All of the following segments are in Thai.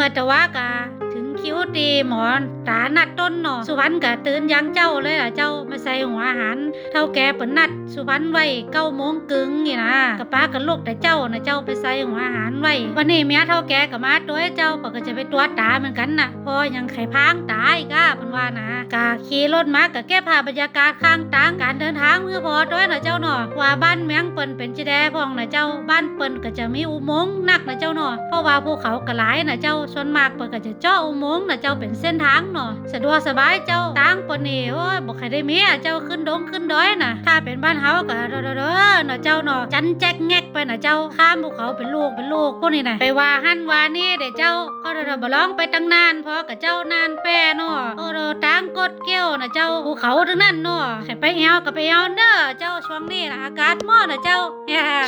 matawa ka. คิวตีหมอนตาหนัดต้นเนาะสุวรรณกะตื่นยังเจ้าเลยล่ะเจ้ามาใส่หัวอาหาร เท่าแกเปิ่นนัดสุวรรณไว้เก้าโมงกึ่งนี่นะกะป้ากับลูกแต่เจ้านะเจ้าไปใส่หัวอาหารไว้วันนี้เมียเท่าแกกับมาตัวเจ้าก็จะไปตัวตาเหมือนกันน่ะพอยังไข่พางตายก้าเพิ่นว่านะกะขี่รถมากะแก้ผ้าบรรยากาศข้างทางการเดินทางมือพอตัวนะเจ้าเนาะว่าบ้านเมียงเปิ่นเป็นจีแดพองนะเจ้าบ้านเปิ่นก็จะมีอุโมงค์นักนะเจ้าเนาะเพราะว่าภูเขากระหลายนะเจ้าส่วนมากเปิ่นก็จะเจาะอุโมงงนะเจ้าเป็นเส้นทางเนาะสะดวกสบายเจ้าทางปิ่นนี่โอ้ยบ่ใครได้มีอะเจ้าขึ้นดงขึ้นดอยนะถ้าเป็นบ้านเฮาก็เด้อๆๆนะเจ้าเนาะจันแจ๊กแง ไปนะเจ้าข้ามภูเขาเป็นลูกเป็นลูกพวกนี้นะไปว่าหั่นว่านี่เด้เจ้าก็เด้อๆบ่ร้องไปตั้งนานเพอกับเจ้านานแป้เนาะโอ้เด้อทางกดเกี้ยวนะเจ้าภูเขาทั้งนั้นเนาะให้ไปแอวก็ไปแอวเด้อเจ้าช่วงนี้นะอากาศมาะนะเจ้า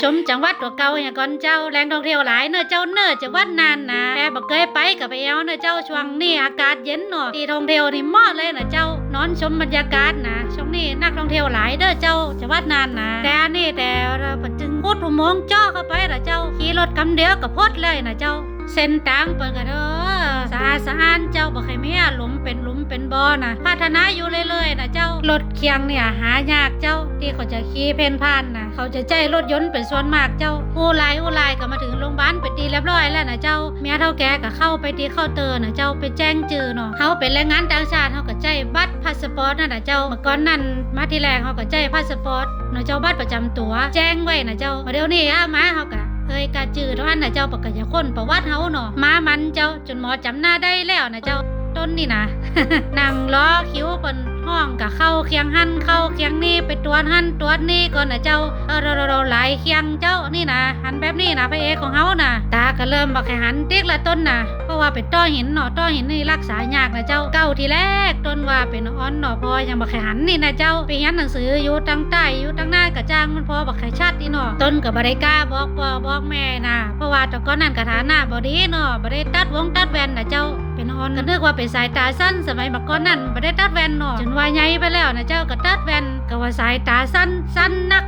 ชมจังหวัดตัวเก่าอย่างก่อนเจ้าแหล่งท่องเที่ยวหลายเนอะเจ้าเนอะจังหวัดนานนะแพบ่เคยไปกับไปแอวเนอะเจ้าช่วงนี้อากาศเย็นเนาะที่ท่องเที่ยวนี่มาะเลยนะเจ้านอนชมบรรยากาศนะ นี่นักท่องเที่ยวหลายเด้อเจ้าจังหวัดนานนะแต่นี่แต่เราปัจจึงพุดอุโมงค์เจ้าเข้าไปนะเจ้าขี่รถกำเดียวกับพดเลยนะเจ้า เส้นทางเปิดกันเด้อสะอาดสะอ้านเจ้าบ่เคยมีหลุมเป็นหลุมเป็นบ่อนะพัฒนาอยู่เรื่อยๆนะเจ้ารถเคียงเนี่ยหายากเจ้าที่เขาจะขี่เพนพ่านนะเขาจะใจรถยนต์เป็นส่วนมากเจ้าอู้ลายอู้ลายก็มาถึงโรงพยาบาลไปตีเรียบร้อยแล้วนะเจ้าเมียเท่าแกก็เข้าไปตีเคาเตอร์นะเจ้าไปแจ้งจือเนาะเขาเป็นแรงงานต่างชาติเขาก็ใจบัตรพาสปอร์ตนั่นนะเจ้าเมื่อก่อนนั้นมาที่แรกเขาก็ใจพาสปอร์ตเนาะเจ้าบัตรประจำตัว แจ้งไว้นะเจ้ามาเดี๋ยวนี้อะมาเขาก็ ยกาจืดอันนะเจ้าปกกะยาคนประวัติเฮาเนาะมามันเจ้าจนหมอจำหน้าได้แล้วนะเจ้าต้นนี่นะนั่งล้อคิ้วเปิ้นห้องกะเข้าเคียงหันเข้าเคียงนี่ไปตรวนหันตรวนนี่ก่อนนะเจ้าเออเราเราหลายเคียงเจ้านี่นะหันแบบนี้นะพระเอกของเฮานะตาก็เริ่มบอกให้หันติ๊กละต้นน่ะ ว่าเป็นต้อหินเนาะต้อหินนี่รักษายากนะเจ้าเก้าทีแรกต้นว่าเป็นอ้อนเนาะพอยังบอกให้หันนี่นะเจ้าไปเรียนหนังสืออยู่ตั้งใต้อยู่ตั้งหน้ากะจ้างมันพอบอกให้ชัดนี่เนาะต้นกับบริก้าบอกพ่อบอกแม่นะเพราะว่าแตะก้อนนั่นกะฐานะบอดีเนาะบ่ได้ตัดวงตัดแวนนะเจ้าเป็นออนก็นึกว่าเป็นสายตาสั้นสมัยบักก้อนนั่นบ่ได้ตัดแวนเนาะจนว่าใหญ่ไปแล้วนะเจ้าก็ตัดแวนก็ว่าสายตาสั้นสั้นนัก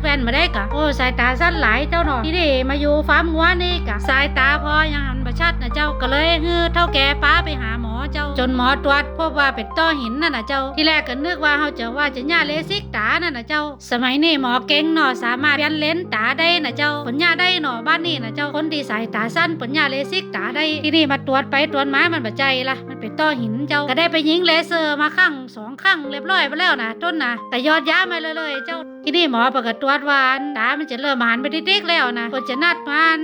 แว่นมาได้กะโอ้สายตาสั้นหลายเจ้าเนาะที่นี่มาอยู่ฟาร์มงัวนี่กะสายตาพอยังหันประชัดนะเจ้าก็เลยฮือเท่าแก่ป้าไปหาหมอเจ้า จนหมอตรวจพบว่าเป็นต้อหินนั่นนะเจ้า ที่แรกก็นึกว่าเขาจะว่าจะย่าเลสิกตานั่นนะเจ้า สมัยนี้หมอเก่งเนาะสามารถเปลี่ยนเลนส์ตาได้นะเจ้าผลยาได้เนาะบ้านนี้นะเจ้าคนที่สายตาสั้นผลยาเลสิกตาได้ที่นี่มาตรวจไปตรวจมามันบัใจละมันเป็นต้อหินเจ้าก็ได้ไปยิงเลเซอร์มาข้างสองข้างเรียบร้อยไปแล้วนะต้นนะแต่ยอดย้ามาเลยเลยๆเจ้า ที่นี่หมอประกาศตรวจวาอันตามันจะเริ่มหันไปติ๊กๆแล้วนะคนจะนัดมัน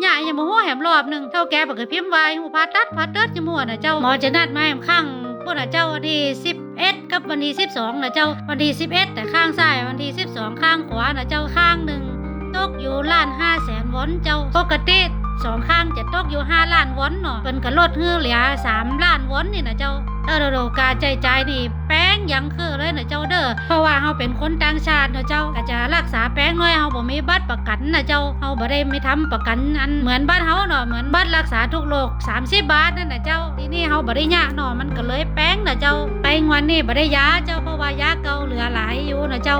หย่ายังมาหัวแหมรอบหนึ่งเท่าแกประกาศพิมพ์ไว้หูพาตัดพาเติดจมูกนะเจ้าหมอจะนัดมาแหมข้างพวกนะเจ้าวันที่สิบเอ็ดกับวันที่สิบสองนะเจ้าวันที่สิบเอ็ดแต่ข้างซ้ายวันที่สิบสองข้างขวานะเจ้าข้างหนึ่งตกอยู่ล้านห้าแสนวอนเจ้าปกติสองข้างจะตกอยู่ห้าล้านวอนเนาะเป็นกระลดเฮือเหลือสามล้านวอนนี่นะเจ้า เออโดกาใจใจนี่แป้งยังคือเลยนะเจ้าเด้อเพราะว่าเฮาเป็นคนต่างชาตินะเจ้าก็จะรักษาแป้งน้อยเฮาบ่มีบัตรประกันนะเจ้าเฮาบ่ได้ไม่ทำประกันอันเหมือนบ้านเฮาเนาะเหมือนบัตรรักษาทุกโรค30บาทนั่นน่ะเจ้าที่นี่เฮาบ่ได้ยะเนาะมันก็เลยแป้งนะเจ้าไปงวันนี้บ่ได้ยาเจ้าเพราะว่ายาเก่าเหลือหลายอยู่นะเจ้า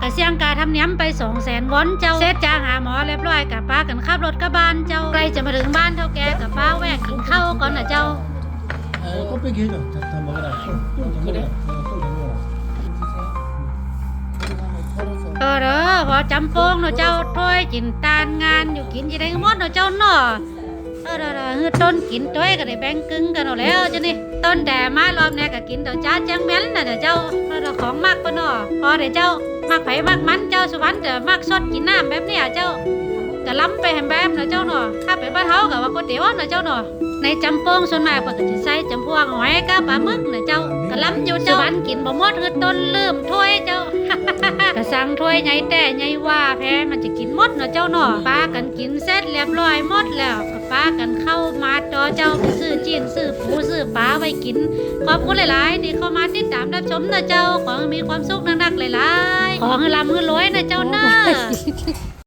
กะเสียงกาทำเนียมไปสองแสนวอนเจ้าเสร็จจาหาหมอเรียบร้อยกับป้ากันขับรถกลับบ้านเจ้าใกล้จะมาถึงบ้านเท่าแกกับป้าแวกกินข้าวก่อนนะเจ้า 어, 껍데기 해줘. 다, 다 먹어라. 좀, 좀 그래? 먹어라. 어, 좀더 먹어라. เออเด้อพอจำโปงเนาะเจ้าถ้วยจินตานงานอยู่กินจะได้หมดเนาะเจ้าเนาะเออเด้อเด้อคือต้นกินถ้วยก็ได้แบ่งกึ่งกันเอาแล้วจ้ะนี่ต้นแต่มารอบเนี้ยก็กินตัวจ้าแจ้งแม่นน่ะเด้อเจ้าเออเด้อของมากปะเนาะพอเด้อเจ้ามักไผมากมันเจ้าสุวรรณจะมักสดกินน้ำแบบเนี้ยเจ้า ก็ล้ำไปแฮมแบบนะเจ้าเนาะถ้าไปบ้านเฮาก็ว่าก๋วยเตี๋ยวนะเจ้าเนาะในจำโปงส่วนมากเพิ่นก็จะใส่จำพวกหอยกับปลาหมึกนาะเจ้าก็ล้ำอยู่เจ้าสวรรณกินบ่หมดคือต้นลืมถ้วยเจ้ากระสังถ้วยใหญ่แต่ใหญ่ว่าแพ้มันจะกินหมดนาะเจ้าเนาะป้ากันกินเสร็จเรียบร้อยหมดแล้วก็ป้ากันเข้ามาจอเจ้าไปซื้อจีนซื้อปูซื้อปลาไว้กินขอบคุณหลายๆที่เข้ามาติดตามรับชมนะเจ้าขอให้มีความสุขนักๆหลายๆขอให้ร่ำให้รวยนะเจ้าเนาะ